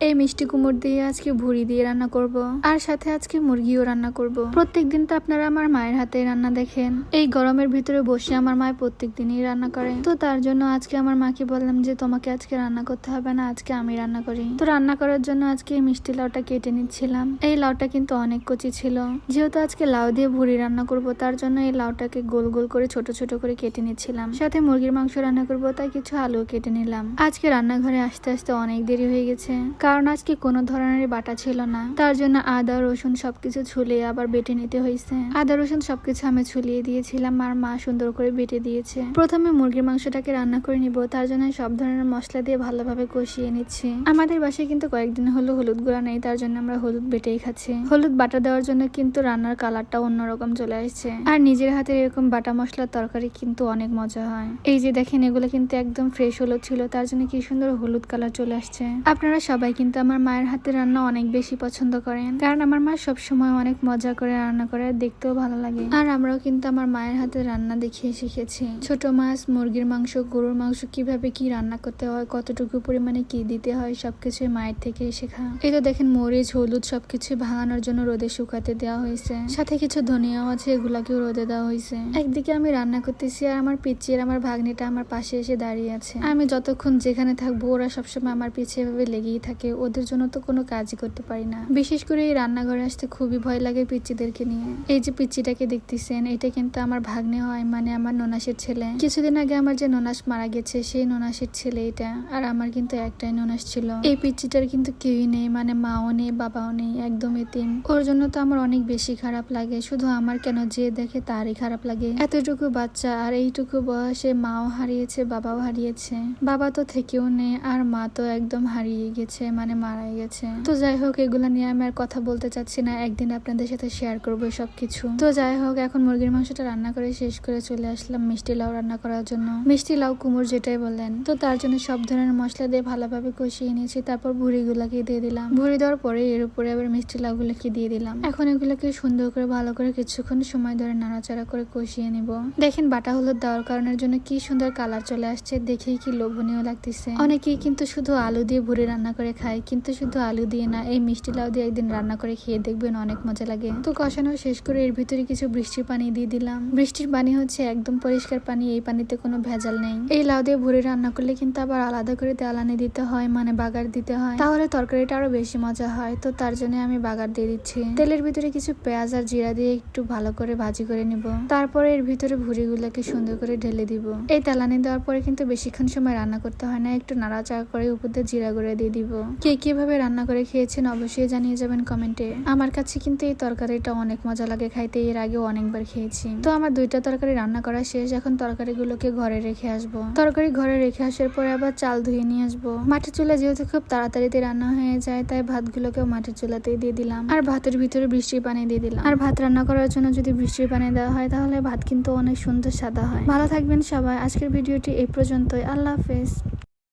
এই মিষ্টি কুমড় দিয়ে আজকে ভুড়ি দিয়ে রান্না করব। আর সাথে আজকে মুরগিও রান্না করব। প্রত্যেক দিন তো আপনারা আমার মায়ের হাতে রান্না দেখেন। এই গরমের ভিতরে বসে আমার মায় প্রত্যেক দিনই রান্না করে। তো তার জন্য আজকে আমার মাকে বললাম যে, তোমাকে আজকে রান্না করতে হবে না, আজকে আমি রান্না করি। তো রান্না করার জন্য আজকে মিষ্টি লাউটা কেটে নিচ্ছিলাম। এই লাউটা কিন্তু অনেক কচি ছিল। যেহেতু আজকে লাউ দিয়ে ভুড়ি রান্না করব, তার জন্য এই লাউটাকে গোল গোল করে, ছোট ছোট করে কেটে নিচ্ছিলাম। সাথে মুরগির মাংস রান্না করব, তাই কিছু আলু কেটে নিলাম। আজকে রান্নাঘরে আসতে আসতে অনেক দেরি হয়ে গেছে। কারণ আজকে কোনো ধরনের বাটা ছিল না। তার জন্য আদা, রসুন সবকিছু ছুলিয়ে আবার বেটে নিতে হয়েছে আদা, রসুন সবকিছু আমি ছুলিয়ে দিয়েছিলাম, আর মা সুন্দর করে বেটে দিয়েছে। প্রথমে মুরগির মাংসটাকে রান্না করে নিব, তার জন্য সব ধরনের মশলা দিয়ে ভালোভাবে কষিয়ে নিচ্ছি। আমাদের বাসায় কিন্তু কয়েকদিন হলো হলুদ গুঁড়া নেই, তার জন্য আমরা হলুদ বেটেই খাচ্ছি। হলুদ বাটা দেওয়ার জন্য কিন্তু রান্নার কালারটা অন্যরকম চলে আসছে। আর নিজের হাতে এরকম বাটা মশলার তরকারি কিন্তু অনেক মজা হয়। এই যে দেখেন, এগুলো কিন্তু একদম ফ্রেশ হলুদ ছিল, তার জন্য কি সুন্দর হলুদ কালার চলে আসছে। আপনারা সবাই কিন্তু আমার মায়ের হাতের রান্না অনেক বেশি পছন্দ করেন। কারণ আমার মা সব সময় অনেক মজা করে রান্না করে, দেখতেও ভালো লাগে। আর আমরাও কিন্তু আমার মায়ের হাতে রান্না দেখিয়ে শিখেছি। ছোট মাছ, মুরগির মাংস, গরুর মাংস, কীভাবে কি রান্না করতে হয়, কতটুকু পরিমাণে কি দিতে হয় সবকিছু মায়ের থেকে শেখা। এই তো দেখেন মরিচ, হলুদ সবকিছু ভাঙানোর জন্য রোদে শুকাতে দেওয়া হয়েছে। সাথে কিছু ধনিয়াও আছে, এগুলাকেও রোদে দেওয়া হয়েছে। একদিকে আমি রান্না করতেছি আর আমার পিচ্ছি আর আমার ভাগ্নিটা আমার পাশে এসে দাঁড়িয়ে আছে। আমি যতক্ষণ যেখানে থাকব, ওরা সবসময় আমার পিছিয়ে এভাবে লেগেই থাকে। ওদের জন্য তো কোনো কাজই করতে পারি না। বিশেষ করে এই রান্নাঘরে আসতে খুবই ভয় লাগে পিচ্চিদেরকে নিয়ে। এই যে পিচ্চিটাকে দেখতেছেন, এটা কিন্তু আমার ভাগ্নে হয় মানে আমার ননাসের ছেলে। কিছুদিন আগে আমার যে ননাস মারা গেছে, সেই ননাসের ছেলে এটা, আর আমার কিন্তু একটাই ননাস ছিল। এই পিচ্চিটার কিন্তু কেউই নেই মানে মাও নেই, বাবাও নেই, একদম এতিম। ওর জন্য তো আমার অনেক বেশি খারাপ লাগে, শুধু আমার কেন যে দেখে তারই খারাপ লাগে। এতটুকু বাচ্চা, আর এইটুকু বয়সে মাও হারিয়েছে, বাবাও হারিয়েছে। বাবা তো থেকেও নেই, আর মা তো একদম হারিয়ে গেছে মানে মারাই গেছে। তো যাই হোক, এগুলো নিয়ে আমি আর কথা বলতে চাচ্ছি না। একদিন আপনাদের সাথে শেয়ার করব সবকিছু। তো যাই হোক, এখন মুরগির মাংসটা রান্না করে শেষ করে চলে আসলাম মিষ্টি লাউ রান্না করার জন্য। মিষ্টি লাউ কুমড় যেটাই বললেন তো তার জন্য সব ধরনের মশলা দিয়ে ভালোভাবে কষিয়ে নিয়েছি। তারপর ভুড়িগুলাকে দিয়ে দিলাম। ভুড়ি দেওয়ার পরে এর উপরে আবার মিষ্টি লাউ লাউগুলোকে দিয়ে দিলাম। এখন এগুলোকে সুন্দর করে ভালো করে কিছুক্ষণ সময় ধরে নাড়াচাড়া করে কষিয়ে নিব। দেখেন বাটা হলুদ দেওয়ার কারণের জন্য কি সুন্দর কালার চলে আসছে। দেখেই কি লোভনীয় লাগতেছে। অনেকেই কিন্তু শুধু আলু দিয়ে ভুড়ি রান্না করে খায়। কিন্তু শুধু আলু দিয়ে না, এই মিষ্টি লাউ দিয়ে একদিন রান্না করে খেয়ে দেখবেন অনেক মজা লাগে। তো কষানো শেষ করে এর ভিতরে কিছু বৃষ্টির পানি দিয়ে দিলাম। বৃষ্টির পানি হচ্ছে একদম পরিষ্কার পানি, এই পানিতে কোনো ভেজাল নেই। এই লাউ দিয়ে ভুড়ি রান্না করলে কিন্তু আবার আলাদা করে তেলানি দিতে হয় মানে বাগার দিতে হয়। তাহলে তরকারিটা আরও বেশি মজা হয়, তো তার জন্য আমি বাগার দিয়ে দিচ্ছি। তেলের ভিতরে কিছু পেঁয়াজ আর জিরা দিয়ে একটু ভালো করে ভাজি করে নিব। তারপরে এর ভিতরে ভুড়িগুলোকে সুন্দর করে ঢেলে দিব। এই তেলানি দেওয়ার পরে কিন্তু বেশিক্ষণ সময় রান্না করতে হয় না, একটু নাড়াচাড়া করে উপর দিয়ে জিরা গুঁড়া দিয়ে দিব। কে কীভাবে রান্না করে খেয়েছেন অবশ্যই জানিয়ে যাবেন কমেন্টে। আমার কাছে কিন্তু এই তরকারিটা অনেক মজা লাগে খাইতে, এর আগেও অনেকবার খেয়েছি। তো আমার দুইটা তরকারি রান্না করা শেষ, এখন তরকারিগুলোকে ঘরে রেখে আসব। তরকারি ঘরে রেখে আসার পরে আবার চাল ধুয়ে নিয়ে আসব। মাটির চুলা যেহেতু খুব তাড়াতাড়িতে রান্না হয়ে যায়, তাই ভাতগুলোকেও মাটির চুলাতেই দিয়ে দিলাম। আর ভাতের ভিতরে বৃষ্টির পানি দিয়ে দিলাম। আর ভাত রান্না করার জন্য যদি বৃষ্টির পানি দেওয়া হয়, তাহলে ভাত কিন্তু অনেক সুন্দর সাদা হয়। ভালো থাকবেন সবাই। আজকের ভিডিওটি এই পর্যন্তই। আল্লাহ হাফেজ।